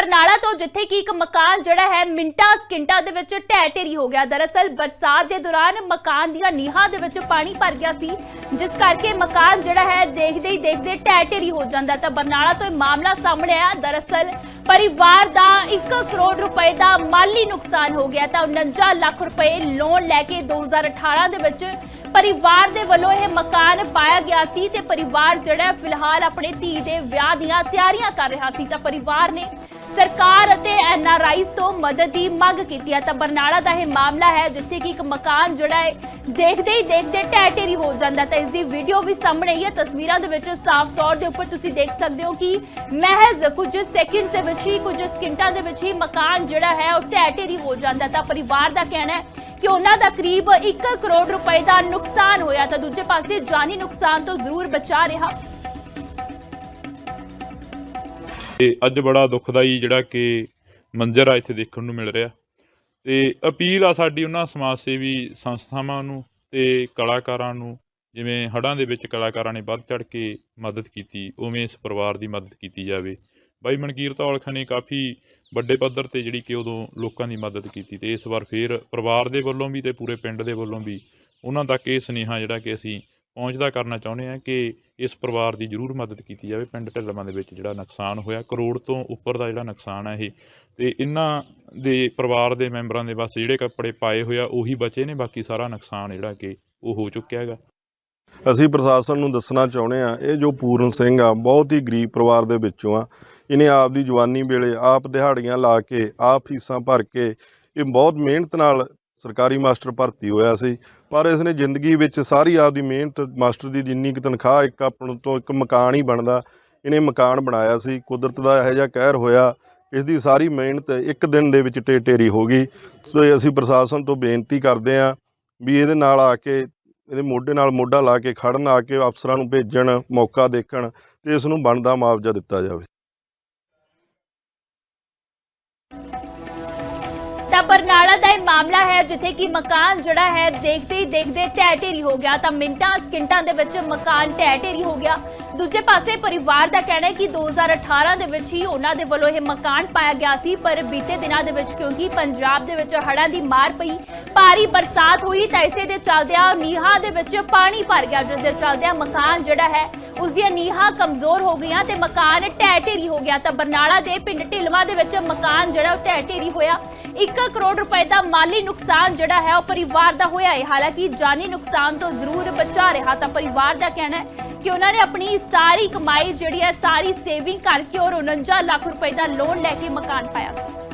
ਬਰਨਾਲਾ ਤੋਂ ਜਿੱਥੇ ਕਿ ਇੱਕ ਮਕਾਨ ਜਿਹੜਾ ਹੈ ਮਿੰਟਾਂ ਸਕਿੰਟਾਂ ਦੇ ਵਿੱਚ ਢਹਿ ਢੇਰੀ ਹੋ ਗਿਆ। ਦਰਅਸਲ ਬਰਸਾਤ ਦੇ ਦੌਰਾਨ ਮਕਾਨ ਦੀਆਂ ਨੀਹਾਂ ਦੇ ਵਿੱਚ ਪਾਣੀ ਭਰ ਗਿਆ ਸੀ, ਜਿਸ ਕਰਕੇ ਮਕਾਨ ਜਿਹੜਾ ਹੈ ਦੇਖਦੇ ਹੀ ਦੇਖਦੇ ਢਹਿ ਢੇਰੀ ਹੋ ਜਾਂਦਾ। ਤਾਂ ਬਰਨਾਲਾ ਤੋਂ ਇਹ ਮਾਮਲਾ ਸਾਹਮਣੇ ਆਇਆ। ਦਰਅਸਲ ਪਰਿਵਾਰ ਦਾ 1 ਕਰੋੜ ਰੁਪਏ ਦਾ ਮਾਲੀ ਨੁਕਸਾਨ ਹੋ ਗਿਆ। ਤਾਂ 49 ਲੱਖ ਰੁਪਏ ਲੋਨ ਲੈ ਕੇ 2018 ਦੇ ਵਿੱਚ ਪਰਿਵਾਰ ਦੇ ਵੱਲੋਂ ਇਹ ਮਕਾਨ ਪਾਇਆ ਗਿਆ ਸੀ ਤੇ ਪਰਿਵਾਰ ਜਿਹੜਾ ਫਿਲਹਾਲ ਆਪਣੇ ਧੀ ਦੇ ਵਿਆਹ ਦੀਆਂ ਤਿਆਰੀਆਂ ਕਰ ਰਿਹਾ ਸੀ। ਤਾਂ ਪਰਿਵਾਰ ਨੇ ਸਰਕਾਰ ਅਤੇ ਐਨਆਰਆਈਜ਼ ਤੋਂ ਮਦਦ ਦੀ ਮੰਗ ਕੀਤੀ ਹੈ ਤਾਂ ਬਰਨਾਲਾ ਦਾ ਇਹ ਮਾਮਲਾ ਹੈ, ਜਿੱਥੇ ਕਿ ਇੱਕ ਮਕਾਨ ਜਿਹੜਾ ਹੈ, ਦੇਖਦੇ ਹੀ ਦੇਖਦੇ ਢਹਿ ਹੋ ਜਾਂਦਾ। ਤਾਂ ਇਸ ਦੀ ਵੀਡੀਓ ਵੀ ਸਾਹਮਣੇ ਆਈ ਹੈ। ਤਸਵੀਰਾਂ ਦੇ ਵਿੱਚ ਸਾਫ਼ ਤੌਰ ਦੇ ਉੱਪਰ ਤੁਸੀਂ ਦੇਖ ਸਕਦੇ ਹੋ ਕਿ ਮਹਿਜ਼ ਕੁਝ ਸੈਕਿੰਡਸ ਦੇ ਵਿੱਚ ਹੀ, ਕੁਝ ਸਕਿੰਟਾਂ ਦੇ ਵਿੱਚ ਹੀ ਮਕਾਨ ਜਿਹੜਾ ਹੈ, ਉਹ ਢਹਿ ਢੇਰੀ ਹੋ ਜਾਂਦਾ। ਤਾਂ ਪਰਿਵਾਰ ਦਾ ਕਹਿਣਾ ਹੈ ਕਿ ਉਹਨਾਂ ਦਾ ਕਰੀਬ 1 ਕਰੋੜ ਰੁਪਏ ਦਾ ਨੁਕਸਾਨ ਹੋਇਆ। ਤਾਂ ਦੂਜੇ ਪਾਸੇ ਜਾਨੀ ਨੁਕਸਾਨ ਤੋਂ ਜ਼ਰੂਰ ਬਚਾ ਰਿਹਾ। ਤੇ ਅੱਜ ਬੜਾ ਦੁਖਦਾਈ ਜਿਹੜਾ ਕਿ ਮੰਜ਼ਰ ਆ ਇੱਥੇ ਦੇਖਣ ਨੂੰ ਮਿਲ ਰਿਹਾ। ਤੇ ਅਪੀਲ ਆ ਸਾਡੀ ਉਹਨਾਂ ਸਮਾਜ ਸੇਵੀ ਸੰਸਥਾਵਾਂ ਨੂੰ ਤੇ ਕਲਾਕਾਰਾਂ ਨੂੰ, ਜਿਵੇਂ ਹੜ੍ਹਾਂ ਦੇ ਵਿੱਚ ਕਲਾਕਾਰਾਂ ਨੇ ਵੱਧ ਚੜ ਕੇ ਮਦਦ ਕੀਤੀ, ਉਵੇਂ ਇਸ ਪਰਿਵਾਰ ਦੀ ਮਦਦ ਕੀਤੀ ਜਾਵੇ। ਬਾਈ ਮਨਕੀਰ ਔਲਖ ਨੇ ਕਾਫੀ ਵੱਡੇ ਪੱਧਰ ਤੇ ਜਿਹੜੀ ਕਿ ਉਦੋਂ ਲੋਕਾਂ ਦੀ ਮਦਦ ਕੀਤੀ ਤੇ ਇਸ ਵਾਰ ਫੇਰ ਪਰਿਵਾਰ ਦੇ ਵੱਲੋਂ ਵੀ ਤੇ ਪੂਰੇ ਪਿੰਡ ਦੇ ਵੱਲੋਂ ਵੀ ਉਹਨਾਂ ਤੱਕ ਇਹ ਸੁਨੇਹਾ ਜਿਹੜਾ ਕਿ ਅਸੀਂ ਪਹੁੰਚਦਾ ਕਰਨਾ ਚਾਹੁੰਦੇ ਹਾਂ ਕਿ ਇਸ ਪਰਿਵਾਰ ਦੀ ਜ਼ਰੂਰ ਮਦਦ ਕੀਤੀ ਜਾਵੇ। ਪਿੰਡ ਢਿੱਲਵਾਂ ਦੇ ਵਿੱਚ ਜਿਹੜਾ ਨੁਕਸਾਨ ਹੋਇਆ, ਕਰੋੜ ਤੋਂ ਉੱਪਰ ਦਾ ਜਿਹੜਾ ਨੁਕਸਾਨ ਹੈ ਇਹ। ਤੇ ਇਹਨਾਂ ਦੇ ਪਰਿਵਾਰ ਦੇ ਮੈਂਬਰਾਂ ਦੇ ਬਸ ਜਿਹੜੇ ਕੱਪੜੇ ਪਾਏ ਹੋਇਆ ਉਹੀ ਬਚੇ ਨੇ, ਬਾਕੀ ਸਾਰਾ ਨੁਕਸਾਨ ਜਿਹੜਾ ਕਿ ਉਹ ਹੋ ਚੁੱਕਿਆ ਹੈਗਾ। ਅਸੀਂ ਪ੍ਰਸ਼ਾਸਨ ਨੂੰ ਦੱਸਣਾ ਚਾਹੁੰਦੇ ਆ ਇਹ ਜੋ ਪੂਰਨ ਸਿੰਘ ਆ, ਬਹੁਤ ਹੀ ਗਰੀਬ ਪਰਿਵਾਰ ਦੇ ਵਿੱਚੋਂ ਆ। ਇਹਨੇ ਆਪ ਦੀ ਜਵਾਨੀ ਵੇਲੇ ਆਪ ਦਿਹਾੜੀਆਂ ਲਾ ਕੇ, ਆਪ ਫੀਸਾਂ ਭਰ ਕੇ, ਇਹ ਬਹੁਤ ਮਿਹਨਤ ਨਾਲ ਸਰਕਾਰੀ ਮਾਸਟਰ ਭਰਤੀ ਹੋਇਆ ਸੀ, ਪਰ ਇਸ ਨੇ ਜ਼ਿੰਦਗੀ ਵਿੱਚ ਸਾਰੀ ਆਪਦੀ ਮਿਹਨਤ ਮਾਸਟਰ ਦੀ ਜਿੰਨੀ ਕੁ ਤਨਖਾਹ ਇੱਕ ਆਪਣ ਤੋਂ ਇੱਕ ਮਕਾਨ ਹੀ ਬਣਦਾ, ਇਹਨੇ ਮਕਾਨ ਬਣਾਇਆ ਸੀ, ਕੁਦਰਤ ਦਾ ਇਹੋ ਜਿਹਾ ਕਹਿਰ ਹੋਇਆ ਇਸ ਦੀ ਸਾਰੀ ਮਿਹਨਤ ਇੱਕ ਦਿਨ ਦੇ ਵਿੱਚ ਟੇ, ਢੇਰੀ ਹੋ ਗਈ। ਸੋ ਅਸੀਂ ਪ੍ਰਸ਼ਾਸਨ ਤੋਂ ਬੇਨਤੀ ਕਰਦੇ ਹਾਂ ਵੀ ਇਹਦੇ ਨਾਲ ਆ ਕੇ, ਇਹਦੇ ਮੋਢੇ ਨਾਲ ਮੋਢਾ ਲਾ ਕੇ, ਖੜਨ ਆ ਕੇ ਅਫਸਰਾਂ ਨੂੰ ਭੇਜਣ, ਮੌਕਾ ਦੇਖਣ ਤੇ ਇਸ ਨੂੰ ਬਣਦਾ ਮੁਆਵਜ਼ਾ ਦਿੱਤਾ ਜਾਵੇ। ਤਾਂ ਬਰਨਾਲਾ ਦਾ ਇਹ ਮਾਮਲਾ ਹੈ ਜਿੱਥੇ ਕਿ ਮਕਾਨ ਜਿਹੜਾ ਹੈ ਦੇਖਦੇ ਹੀ ਦੇਖਦੇ ਢਹਿ ਢੇਰੀ ਹੋ ਗਿਆ, ਤਾਂ ਮਿੰਟਾਂ, ਸਕਿੰਟਾਂ ਦੇ ਵਿੱਚ ਮਕਾਨ ਢਹਿ ਢੇਰੀ ਹੋ ਗਿਆ। ਦੂਜੇ ਪਾਸੇ ਪਰਿਵਾਰ ਦਾ ਕਹਿਣਾ ਹੈ ਕਿ 2018 ਦੇ ਵਿੱਚ ਹੀ ਉਹਨਾਂ ਦੇ ਵੱਲੋਂ ਇਹ ਮਕਾਨ ਪਾਇਆ ਗਿਆ ਸੀ, ਪਰ ਬੀਤੇ ਦਿਨਾਂ ਦੇ ਵਿੱਚ ਕਿਉਂਕਿ ਪੰਜਾਬ ਦੇ ਵਿੱਚ ਹੜ੍ਹਾਂ ਦੀ ਮਾਰ ਪਈ, ਭਾਰੀ ਬਰਸਾਤ ਹੋਈ, ਤਾਂ ਇਸੇ ਦੇ ਚੱਲਦਿਆਂ ਨੀਹਾਂ ਦੇ ਵਿੱਚ ਪਾਣੀ ਭਰ ਗਿਆ, ਜਿਸ ਦੇ ਚੱਲਦਿਆਂ ਮਕਾਨ ਜਿਹੜਾ ਹੈ ਉਸ ਦੀਆਂ ਨੀਹਾਂ ਕਮਜ਼ੋਰ ਹੋ ਗਈਆਂ ਤੇ ਮਕਾਨ ਢਹਿ ਢੇਰੀ ਹੋ ਗਿਆ ਤਾਂ ਬਰਨਾਲਾ ਦੇ ਪਿੰਡ ਢਿਲਵਾ ਦੇ ਵਿੱਚ ਮਕਾਨ ਜਿਹੜਾ ਉਹ ਢਹਿ ਢੇਰੀ ਹੋਇਆ। 1 ਕਰੋੜ ਰੁਪਏ ਦਾ ਮਾਲੀ ਨੁਕਸਾਨ ਜਿਹੜਾ ਹੈ ਉਹ ਪਰਿਵਾਰ ਦਾ ਹੋਇਆ ਹੈ। ਹਾਲਾਂਕਿ ਜਾਨੀ ਨੁਕਸਾਨ ਤੋਂ ਜ਼ਰੂਰ ਬਚਾ ਰਿਹਾ ਤਾਂ ਪਰਿਵਾਰ ਦਾ ਕਹਿਣਾ ਹੈ ਕਿ ਉਹਨਾਂ ਨੇ ਆਪਣੀ ਸਾਰੀ ਕਮਾਈ ਜਿਹੜੀ ਹੈ, ਸਾਰੀ ਸੇਵਿੰਗ ਕਰਕੇ ਔਰ 49 ਲੱਖ ਰੁਪਏ ਦਾ ਲੋਨ ਲੈ ਕੇ ਮਕਾਨ ਪਾਇਆ ਸੀ।